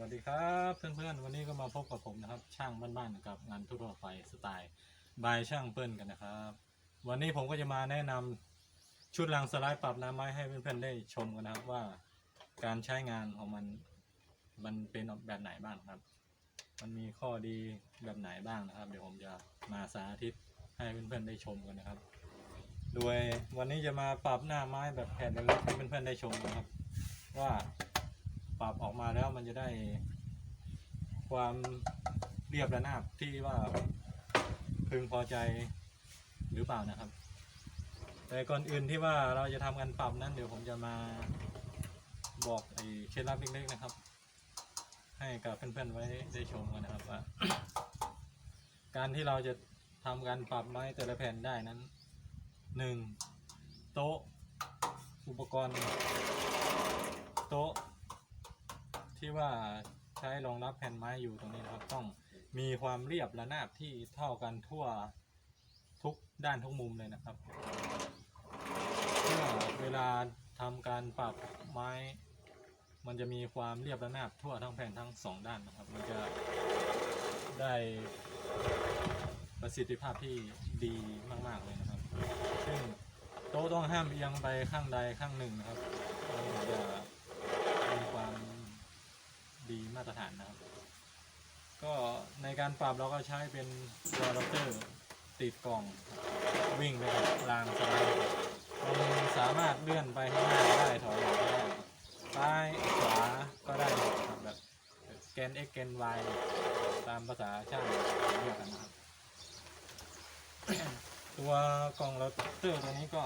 วัสดีครับเพื่อนๆวันนี้ก็มาพบกับผมนะครับ ช่างบ้านๆกับงานทั่วๆไปสไตล์บายช่างเปิ้ลกันนะครับ วันนี้ผมก็จะมาแนะนำชุดรางสไลด์ปรับน้ำไม้ให้เพื่อนๆได้ชมกันนะครับว่าการใช้งานของมันมันเป็นแบบไหนบ้างครับ มันมีข้อดีแบบไหนบ้างนะครับ เดี๋ยวผมจะมาสาธิตให้เพื่อนๆได้ชมกันนะครับ โดยวันนี้จะมาปรับหน้าไม้แบบแผ่นเล็กๆให้เพื่อนๆได้ชมนะครับ ว่า ปรับออกมาแล้วมันจะได้ความเรียบระนาบที่ว่าพึงพอใจหรือเปล่านะครับ แต่ก่อนอื่นที่ว่าเราจะทำการปรับนั้นเดี๋ยวผมจะมาบอกไอ้เคล็ดลับเล็กๆนะครับ ให้กับเพื่อนๆไว้ได้ชมกันนะครับว่า การที่เราจะทำการปรับไม้แต่ละแผ่นได้นั้นหนึ่งโต๊ะ อุปกรณ์ โต๊ะ ที่ว่าใช้รองรับแผ่นไม้อยู่ตรงนี้นะครับ ต้องมีความเรียบระนาบที่เท่ากันทั่วทุกด้านทุกมุมเลยนะครับเพื่อเวลาทำการปรับไม้ มันจะมีความเรียบระนาบทั่วทั้งแผ่นทั้งสองด้านนะครับ มันจะได้ประสิทธิภาพที่ดีมาก ๆ เลยนะครับ ซึ่งโต๊ะต้องห้ามเอียงไปข้างใดข้างหนึ่งนะครับจะมีควา ดีมาตรฐานนะครับ ก็ในการปรับเราก็ใช้เป็นตัวเรเตอร์ติดกล่องวิ่งไปกับรางสไลด์มันสามารถเลื่อนไปข้างหน้าได้ถอยหลังได้ซ้ายขวาก็ได้หมดครับแบบแกน x แกน y ตามภาษาช่างเรียกกันนะครับ ตัวกล่องเราเตอร์ตัวนี้ก็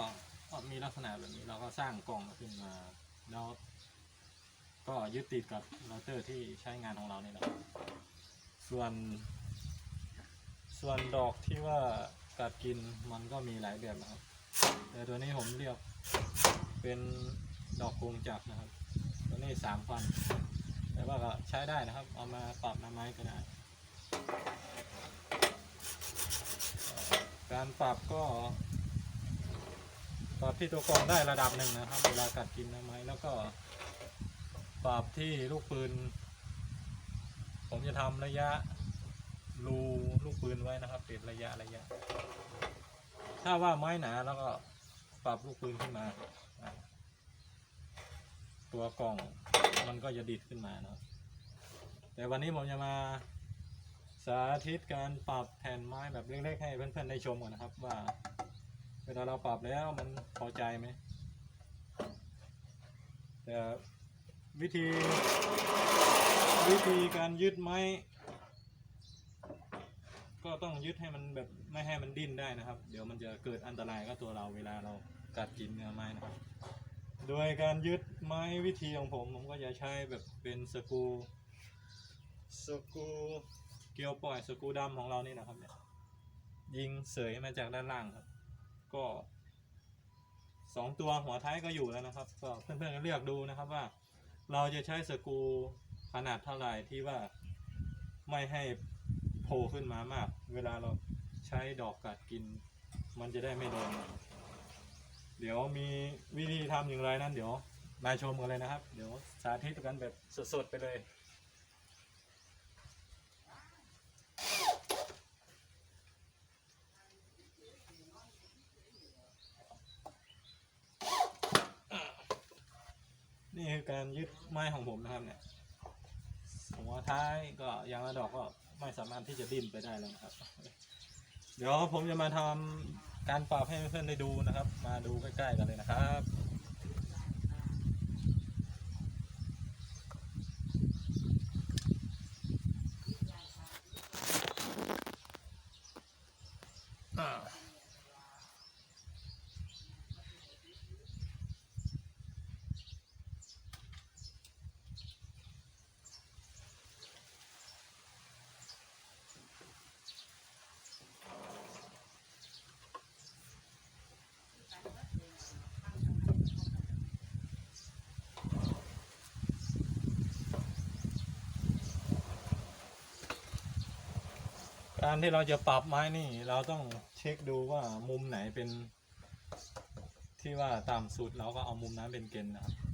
มีลักษณะแบบนี้เราก็สร้างกล่องขึ้นมาแล้ว ก็ยึดติดกับเราเตอร์ที่ใช้งานของเรานี่แหละส่วน ส่วนดอกที่ว่ากัดกินมันก็มีหลายแบบนะครับ แต่ตัวนี้ผมเรียกเป็นดอกกงจักนะครับ ตัวนี้สามพันแต่ว่าก็ใช้ได้นะครับ เอามาปรับน้ำไม้ก็ได้ การปรับก็ปรับที่ตัวกรองได้ระดับหนึ่งนะครับ เวลากัดกินน้ำไม้แล้วก็ ปรับที่ลูกปืน ผมจะทำระยะรูลูกปืนไว้นะครับติดระยะระยะ ถ้าว่าไม้หนาแล้วก็ปรับลูกปืนขึ้นมา ตัวกล่องมันก็จะดิดขึ้นมาเนาะแต่วันนี้ผมจะมาสาธิตการปรับแผ่นไม้แบบเล็กๆให้เพื่อนๆได้ชมกันนะครับ ว่า เวลาเราปรับแล้วมันพอใจไหมแต่ วิธี วิธีการยึดไม้ ก็ต้องยึดให้มันแบบไม่ให้มันดิ้นได้นะครับ เดี๋ยวมันจะเกิดอันตรายกับตัวเราเวลาเรากัดกินเนื้อไม้นะครับ โดยการยึดไม้วิธีของผมผมก็จะใช้แบบเป็นสกูสกูเกลียวปล่อยสกูดำของเรานี่นะครับเนี่ยยิงเสยมาจากด้านล่างครับ ก็สองตัวหัวท้ายก็อยู่แล้วนะครับ ก็เพื่อนๆก็เลือกดูนะครับว่า เราจะใช้สกูขนาดเท่าไหร่ที่ว่าไม่ให้โผล่ขึ้นมามาก เวลาเราใช้ดอกกัดกิน มันจะได้ไม่โดน เดี๋ยวมีวิธีทำอย่างไรนั้นเดี๋ยวมาชมกันเลยนะครับ เดี๋ยวสาธิตกันแบบสดๆไปเลย การยึดไม้ของผมนะครับเนี่ยหัวท้ายก็ยางระดอกก็ไม่สามารถที่จะดิ้นไปได้แล้วนะครับ เดี๋ยวผมจะมาทำการปรับให้เพื่อนๆได้ดูนะครับ มาดูใกล้ๆกันเลยนะครับ การที่เราจะปรับไม้นี่ เราต้องเช็คดูว่ามุมไหนเป็นที่ว่าตามสูตรเราก็เอามุมนั้นเป็นเกณฑ์นะครับ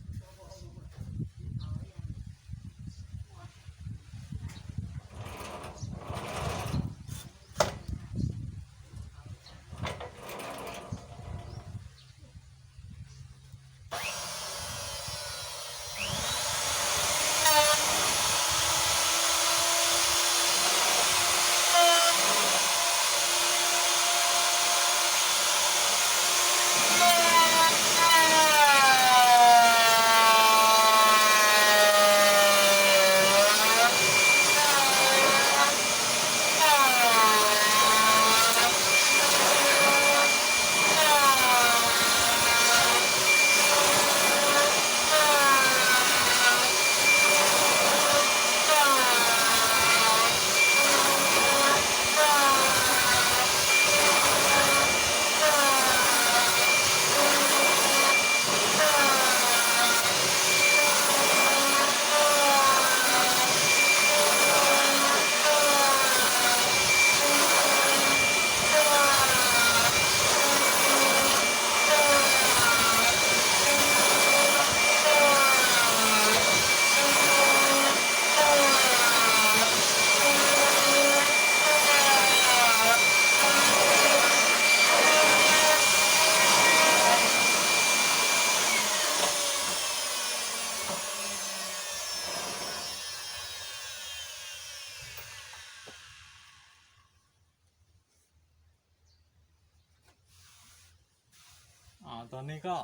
ตอนนี้ก็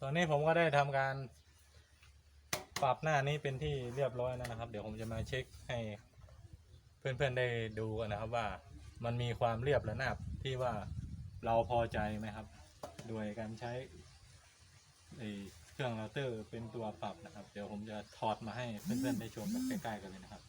ตอนนี้ผมก็ได้ทำการปรับหน้านี้เป็นที่เรียบร้อยแล้วนะครับ เดี๋ยวผมจะมาเช็คให้เพื่อนๆได้ดูกันนะครับว่ามันมีความเรียบและนาบที่ว่าเราพอใจไหมครับ โดยการใช้ไอ้เครื่องเราเตอร์เป็นตัวปรับนะครับ เดี๋ยวผมจะถอดมาให้เพื่อนๆได้ชมแบบใกล้ๆกันเลยนะครับ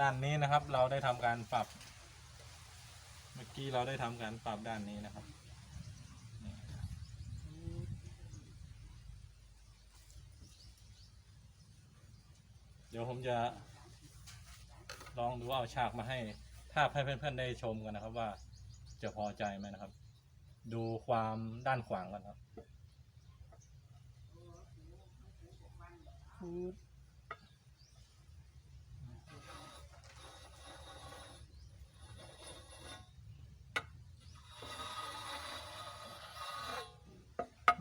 ด้านนี้นะครับ เราได้ทำการปรับ เมื่อกี้เราได้ทำการปรับด้านนี้นะครับเดี๋ยวผมจะลองดูเอาฉากมาให้ภาพให้เพื่อนๆได้ชมกันนะครับ ว่าจะพอใจไหมนะครับ ดูความด้านขวางกันครับ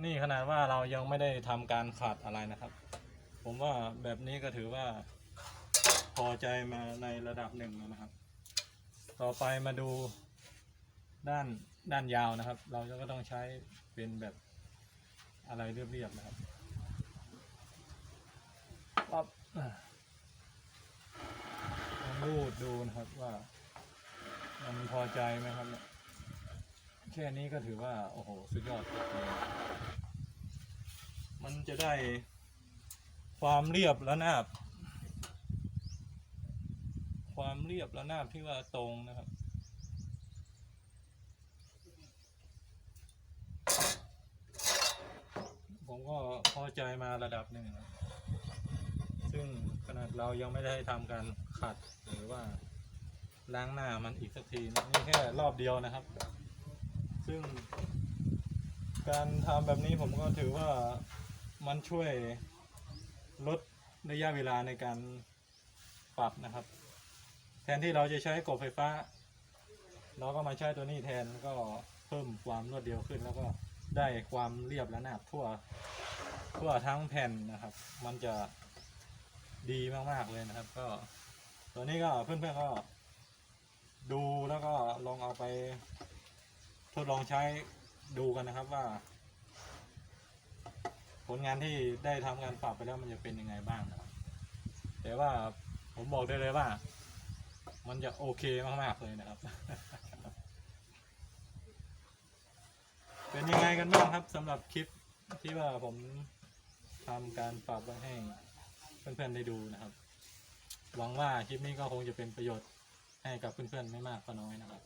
นี่ขนาดว่าเรายังไม่ได้ทำการขัดอะไรนะครับ ผมว่าแบบนี้ก็ถือว่า พอใจมาในระดับหนึ่งแล้วนะครับ ต่อไปมาดูด้านด้านยาวนะครับ เราก็ต้องใช้เป็นแบบอะไรเรียบๆนะครับปั๊บอะลองรูดดูนะครับว่า มันพอใจไหมครับเนี่ย ค่นี้ก็ถือว่า โอ้โห สุดยอด มันจะได้ความเรียบและนาบ ความเรียบและนาบที่ว่าตรงนะครับผมก็พอใจมาระดับหนึ่งนะซึ่งขนาดเรายังไม่ได้ทำการขัดหรือว่าล้างหน้ามันอีกสักทีนะนี่แค่รอบเดียวนะครับ ซึ่ง การทำแบบนี้ผมก็ถือว่ามันช่วยลดระยะเวลาในการปรับนะครับ แทนที่เราจะใช้กบไฟฟ้า เราก็มาใช้ตัวนี้แทนก็เพิ่มความรวดเร็วขึ้น แล้วก็ได้ความเรียบและหนาบทั่วทั่วทั้งแผ่นนะครับ มันจะดีมากๆเลยนะครับ ก็ตัวนี้ก็เพื่อนๆก็ดูแล้วก็ลองเอาไป ดลองใช้ดูกันนะครับว่า ผลงานที่ได้ทำการปรับไปแล้วมันจะเป็นยังไงบ้างนะครับ แต่ว่าผมบอกได้เลยว่า มันจะโอเคมากๆเลยนะครับ เป็นยังไงกันบ้างครับสำหรับคลิปที่ว่าผมทำการปรับไว้ให้เพื่อนๆได้ดูนะครับ หวังว่าคลิปนี้ก็คงจะเป็นประโยชน์ให้กับเพื่อนๆไม่มากก็น้อยนะครับ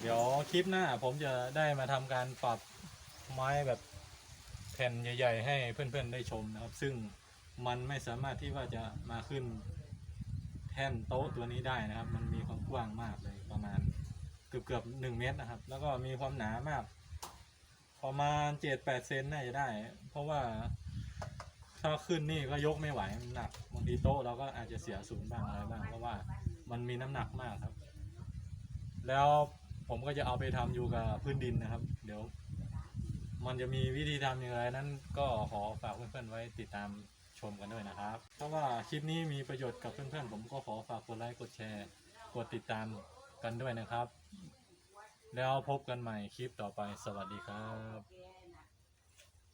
เดี๋ยวคลิปหน้าผมจะได้มาทำการปรับไม้แบบแผ่นใหญ่ ๆ ให้เพื่อนๆได้ชมนะครับ ซึ่งมันไม่สามารถที่ว่าจะมาขึ้นแท่นโต๊ะตัวนี้ได้นะครับ มันมีความกว้างมากเลยประมาณเกือบเกือบหนึ่งเมตรนะครับ แล้วก็มีความหนามาก ประมาณเจ็ดแปดเซนน่าจะได้ เพราะว่าถ้าขึ้นนี่ก็ยกไม่ไหวมันหนักบางทีโต๊ะเราก็อาจจะเสียศูนย์บ้างอะไรบ้างเพราะว่ามันมีน้ำหนักมากครับ แล้วผมก็จะเอาไปทำอยู่กับพื้นดินนะครับ เดี๋ยว มันจะมีวิธีทำอย่างไรนั้นก็ขอฝากเพื่อนๆไว้ติดตามชมกันด้วยนะครับเพราะว่าคลิปนี้มีประโยชน์กับเพื่อนๆผมก็ขอฝากกดไลค์กดแชร์ กดติดตามกันด้วยนะครับ แล้วพบกันใหม่คลิปต่อไปสวัสดีครับ